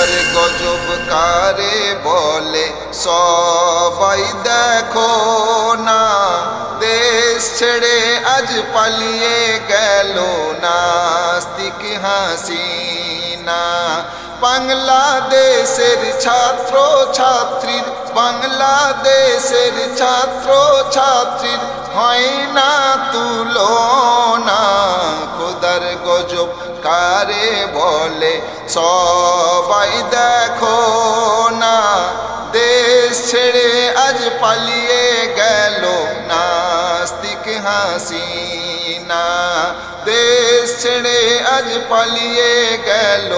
খোদার গজব কারে বলে? সবাই দেখো না দেশ ছেড়ে আজ পালিয়ে গেল নাস্তিক হাসিনা। বাংলাদেশের ছাত্র ছাত্রীর বাংলাদেশের ছাত্র ছাত্রীর হয় না তুলনা। খোদার গজব কারে বলে? সবাই দেখো না, দেশ ছেড়ে আজ পালিয়ে গেল নাস্তিক হাসিনা। দেশ ছেড়ে আজ পালিয়ে গেল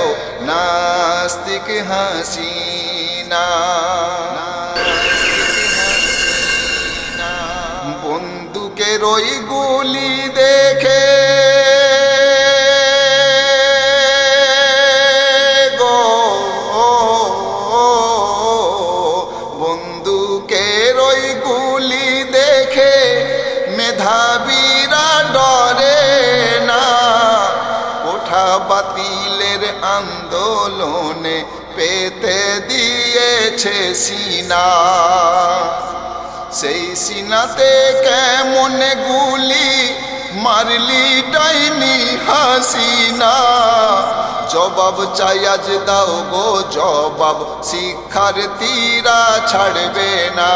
নাস্তিক হাসিনা বন্দুকের ওই গুলি দেখে বন্দুকের ওই গুলি আন্দোলনে পেতে দিয়েছে সিনা। সেই সিনাতে কেমন গুলি মারলি ডাইনি হাসিনা। জবাব চাই আজ দাও গো, জবাব শিক্ষার্থীরা ছাড়বে না।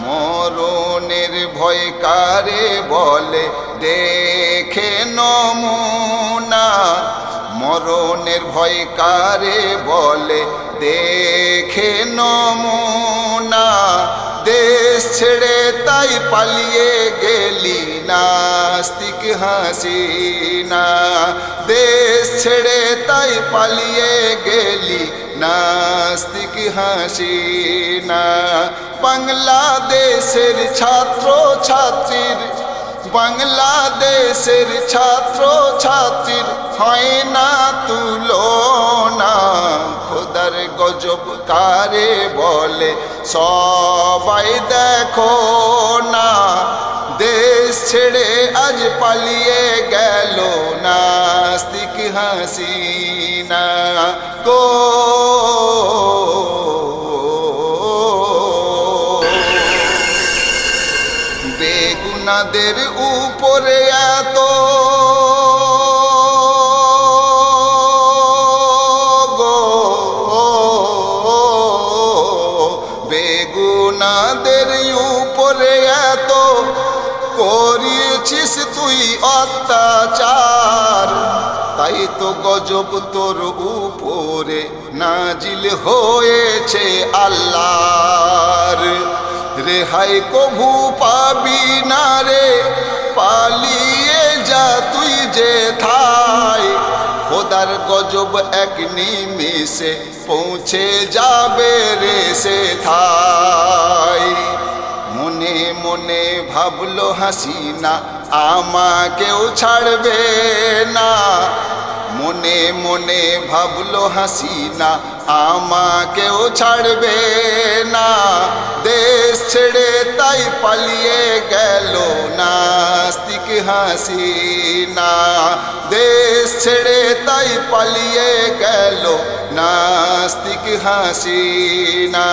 মরণের ভয় কারে বলে, দেখে নমুনা। মরণের ভয় কারে বলে? দেখে নমুনা, দেশ ছেড়ে তাই পালিয়ে গেলি নাস্তিক হাসিনা। দেশ ছেড়ে তাই পালিয়ে গেলি নাস্তিক হাসিনা। বাংলাদেশের ছাত্র ছাত্রীর বাংলাদেশের ছাত্র ছাত্রীর হয় না গজব কারে বলে, সবাই দেখো না, দেশ ছেড়ে আজ পালিয়ে গেল নাস্তিক হাসিনা। গো, বেগুনাদের উপরে এত করিয়েছিস তুই অত্যাচার? তাই তো গজব তোর উপরে নাজিল হয়েছে আল্লাহর। রেহাই কভু পাবি না রে, পালিয়ে যা তুই যে থাই খোদার গজব এক নিমিষে পৌঁছে যাবে রে সে থাই মনে ভাবলো হাসিনা আমাকেও ছাড়বে না। মনে মনে ভাবলো হাসিনা আমাকেও ছাড়বে না। দেশ ছেড়ে তাই পালিয়ে গেল নাস্তিক হাসিনা দেশ ছেড়ে তাই পালিয়ে গেল নাস্তিক হাসিনা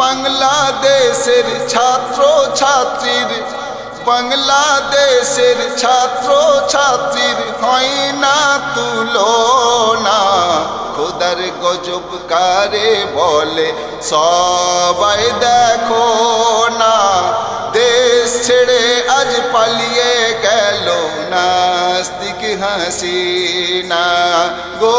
বাংলাদেশের ছাত্র বাংলাদেশের ছাত্র ছাত্রীর হয় না তুলনা। খোদার গজব কারে বলে, সবাই দেখো না। দেশ ছেড়ে আজ পালিয়ে গেল, নাস্তিক হাসিনা। গো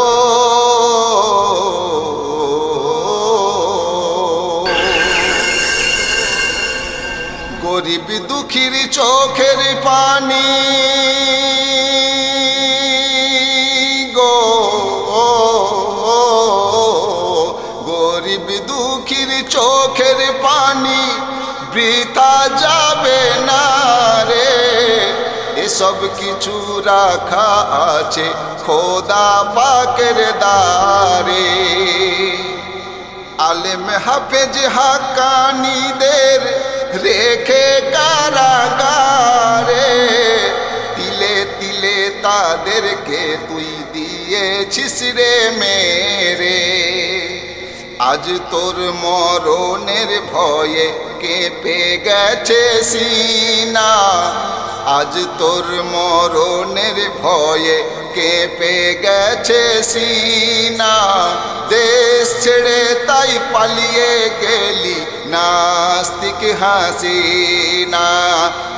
গরিব দুঃখীর চোখের পানি। গো, গরিব দুঃখীর চোখের পানি, বৃথা যাবে না রে। এসব কিছু রাখা আছে খোদা পাকের দারে আলেম হাফেজ হাকানিদের রেখে কারাগারে, তিলে তিলে তাদেরকে তুই দিয়েছিস রে মেরে। আজ তোর মরণের ভয়ে কেঁপে গেছে সিনা। আজ তোর মরণের ভয়ে কেঁপে গেছে সিনা। দেশ ছেড়ে তাই পালিয়ে গেলি নাস্তিক হাসিনা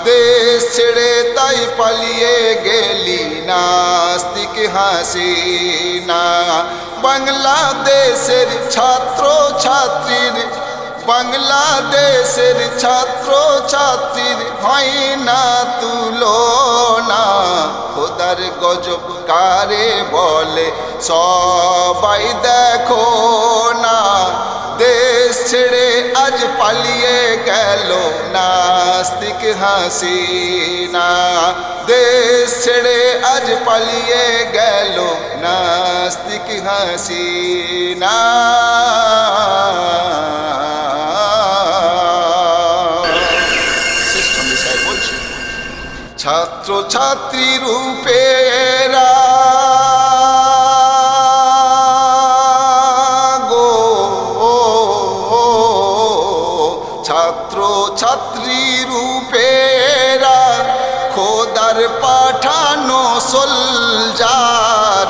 দেশ ছেড়ে তাই পালিয়ে গেলি, নাস্তিক হাসিনা বাংলাদেশের ছাত্র ছাত্রীর বাংলাদেশের ছাত্র ছাত্রীর হয় না তুলনা। খোদার গজব কারে বলে? সবাই দেখো না। নাস্তিক হাসিনা দেশ ছেড়ে আজ পালিয়ে গেল নাস্তিক হাসিনা শেষ ছন্দে সাহেব বলছি ছাত্র ছাত্রী রূপে ছাত্র ছাত্রী রূপে এরা খোদার পাঠানো সোলজার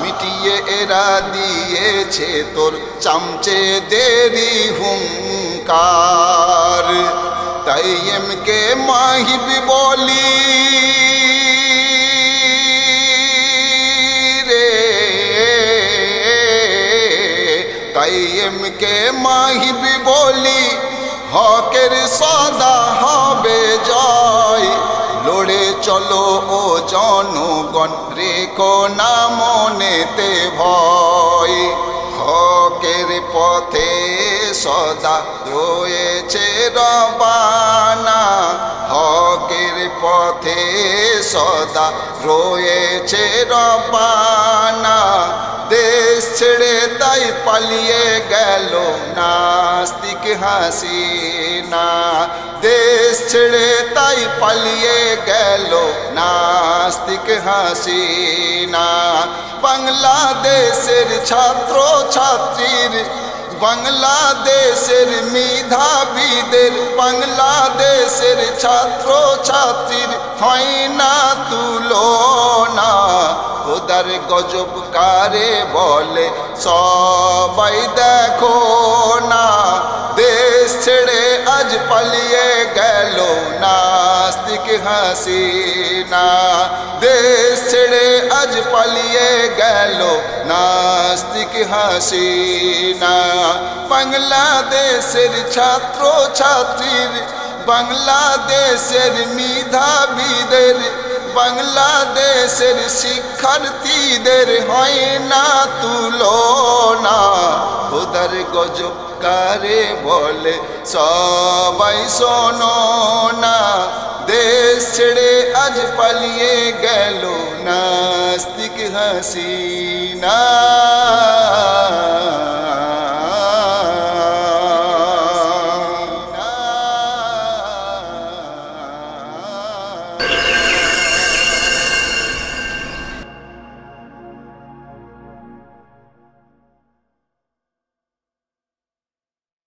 মিটিয়ে এরা দিয়েছে তোর চামচে দেরি হুঙ্কার। তাই এমকে মাহিবি বলি এমকে মাহিবি বলি হকের সদা হবে জয়। লড়ে চলো ও জনগণ, রেখো না মনেতে ভয়। হকের পথে সদা রয়েছে রবানা। হকের পথে সদা রয়েছে রবানা। ছেড়ে তাই পালিয়ে গেল নাস্তিক হাসিনা দেশ ছেড়ে তাই পালিয়ে গেল নাস্তিক হাসিনা বাংলাদেশের ছাত্র ছাত্রীর বাংলাদেশের মেধাবীদের, বাংলাদেশের ছাত্র ছাত্রীর হয় না তুলনা। খোদার গজব কারে বলে, সবাই দেখো না। দেশ ছেড়ে আজ পালিয়ে গেল নাস্তিক হাসিনা। দেশ ছেড়ে আজ পালিয়ে গেল নাস্তিক হাসিনা বাংলাদেশের ছাত্র ছাত্রীর বাংলাদেশের মেধাবীদের, বাংলাদেশের শিক্ষার্থীদের হয় না তুলনা। খোদার গজব কারে বলে সবাই শোনো না। দেশ ছেড়ে আজ পালিয়ে গেল নাস্তিক হাসিনা